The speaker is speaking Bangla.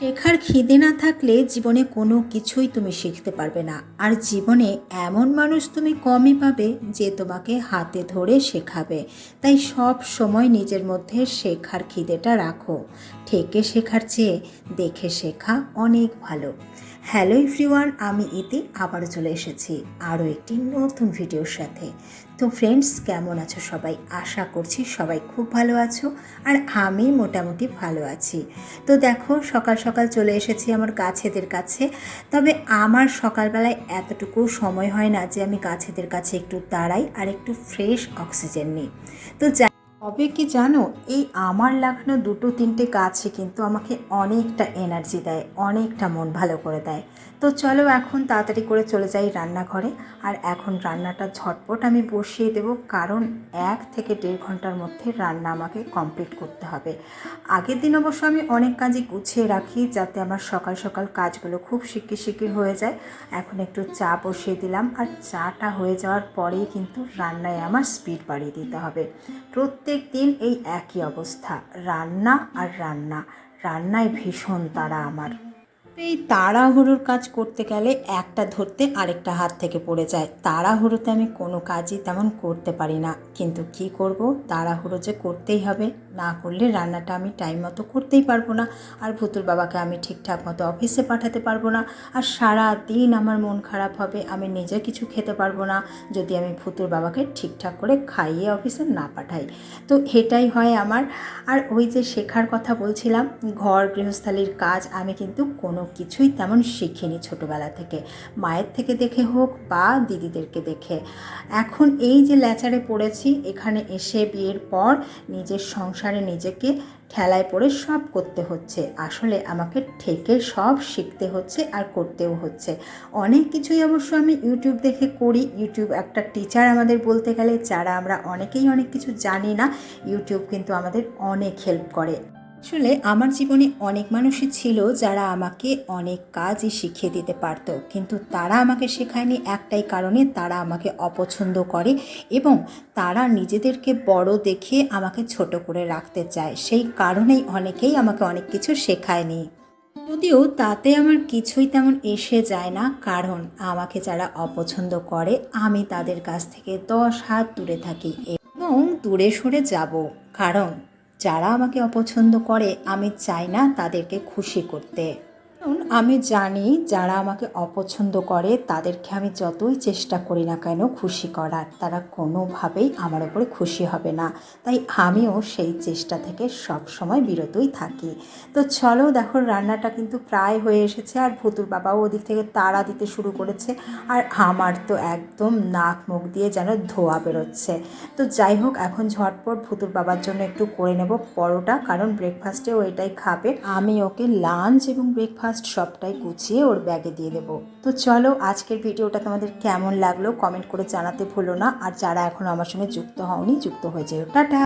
শেখার খিদে না থাকলে জীবনে কোনো কিছুই তুমি শিখতে পারবে না। আর জীবনে এমন মানুষ তুমি কমই পাবে যে তোমাকে হাতে ধরে শেখাবে। তাই সব সময় নিজের মধ্যে শেখার খিদেটা রাখো। ঠেকে শেখার চেয়ে দেখে শেখা অনেক ভালো। হ্যালো এভরিওয়ান, আমি ইতি, আবারও চলে এসেছি আরও একটি নতুন ভিডিওর সাথে। তো ফ্রেন্ডস কেমন আছো সবাই? আশা করছি সবাই খুব ভালো আছো আর আমি মোটামুটি ভালো আছি। তো দেখো, সকাল সকাল চলে এসেছি আমার গাছেদের কাছে। তবে আমার সকালবেলায় এতটুকু সময় হয় না যে আমি গাছেদের কাছে একটু দাঁড়াই আর একটু ফ্রেশ অক্সিজেন নিই। তো যা তবে কি জানো, এই আমার লাগানো দুটো তিনটে গাছে কিন্তু আমাকে অনেকটা এনার্জি দেয়, অনেকটা মন ভালো করে দেয়। তো চলো এখন তাড়াতাড়ি করে চলে যাই রান্নাঘরে। আর এখন রান্নাটা ঝটপট আমি বসিয়ে দেব, কারণ এক থেকে দেড় ঘণ্টার মধ্যে রান্না আমাকে কমপ্লিট করতে হবে। আগের দিন অবশ্য আমি অনেক কাজই গুছিয়ে রাখি, যাতে আমার সকাল সকাল কাজগুলো খুব শিগগির শিগগির হয়ে যায়। এখন একটু চা বসিয়ে দিলাম, আর চাটা হয়ে যাওয়ার পরেই কিন্তু রান্নায় আমার স্পিড বাড়িয়ে দিতে হবে। প্রত্যেক দিন এই একই অবস্থা রান্না আর রান্না। রান্নায় ভীষণ তারা আমার। এই তাড়াহুড়োর কাজ করতে গেলে একটা ধরতে আরেকটা হাত থেকে পড়ে যায়। তাড়াহুড়োতে আমি কোনো কাজই তেমন করতে পারি না। কিন্তু কি করব? তাড়াহুড়ো যে করতেই হবে, না করলে রান্নাটা আমি টাইম মতো করতেই পারব না। আর ভুতুর বাবাকে আমি ঠিকঠাক মতো অফিসে পাঠাতে পারব না। আর সারা দিন আমার মন খারাপ হবে, আমি নিজে কিছু খেতে পারব না, যদি আমি ভুতুর বাবাকে ঠিকঠাক করে খাইয়ে অফিসে না পাঠাই। তো এটাই হয় আমার। আর ওই যে শেখার কথা বলছিলাম, ঘর গৃহস্থালির কাজ আমি কিন্তু কোনো কিছুই তেমন শিখিনি ছোটোবেলা থেকে। মায়ের থেকে দেখে হোক বা দিদিদেরকে দেখে। এখন এই যে ল্যাচারে পড়েছি, এখানে এসে বিয়ের পর নিজের সংসারে নিজেকে ঠেলায় পড়ে সব করতে হচ্ছে। আসলে আমাকে ঠেকে সব শিখতে হচ্ছে আর করতেও হচ্ছে। অনেক কিছুই অবশ্য আমি ইউটিউব দেখে করি। ইউটিউব একটা টিচার আমাদের বলতে গেলে, যারা আমরা অনেকেই অনেক কিছু জানি না, ইউটিউব কিন্তু আমাদের অনেক হেল্প করে। আসলে আমার জীবনে অনেক মানুষই ছিল যারা আমাকে অনেক কাজই শিখিয়ে দিতে পারতো। কিন্তু তারা আমাকে শেখায়নি একটাই কারণে, তারা আমাকে অপছন্দ করে এবং তারা নিজেদেরকে বড় দেখে আমাকে ছোট করে রাখতে চায়। সেই কারণেই অনেকেই আমাকে অনেক কিছু শেখায়নি। যদিও তাতে আমার কিছুই তেমন এসে যায় না। কারণ আমাকে যারা অপছন্দ করে, আমি তাদের কাছ থেকে দশ হাত দূরে থাকি এবং দূরে সরে যাব। কারণ যারা আমাকে অপছন্দ করে আমি চাই না তাদেরকে খুশি করতে। কারণ আমি জানি যারা আমাকে অপছন্দ করে, তাদেরকে আমি যতই চেষ্টা করি না কেন খুশি করার। তারা কোনোভাবেই আমার ওপরে খুশি হবে না। তাই আমিও সেই চেষ্টা থেকে সব সময় বিরতই থাকি। তো চলো দেখো, রান্নাটা কিন্তু প্রায় হয়ে এসেছে আর ভুতুর বাবাও ওদিক থেকে তাড়া দিতে শুরু করেছে আর আমার তো একদম নাক মুখ দিয়ে যেন ধোয়া বেরোচ্ছে। তো যাই হোক, এখন ঝটপট ভুতুর বাবার জন্য একটু করে নেব পরোটা, কারণ ব্রেকফাস্টে ও এটাই খাবে। আমি ওকে লাঞ্চ এবং ব্রেকফাস্ট সবটাই গুছিয়ে ওর ব্যাগে দিয়ে দেবো। তো চলো আজকের ভিডিওটা তোমাদের কেমন লাগল কমেন্ট করে জানাতে ভুলো না। আর যারা এখনও আমার সঙ্গে যুক্ত হওনি, যুক্ত হয়ে যেও। টাটা!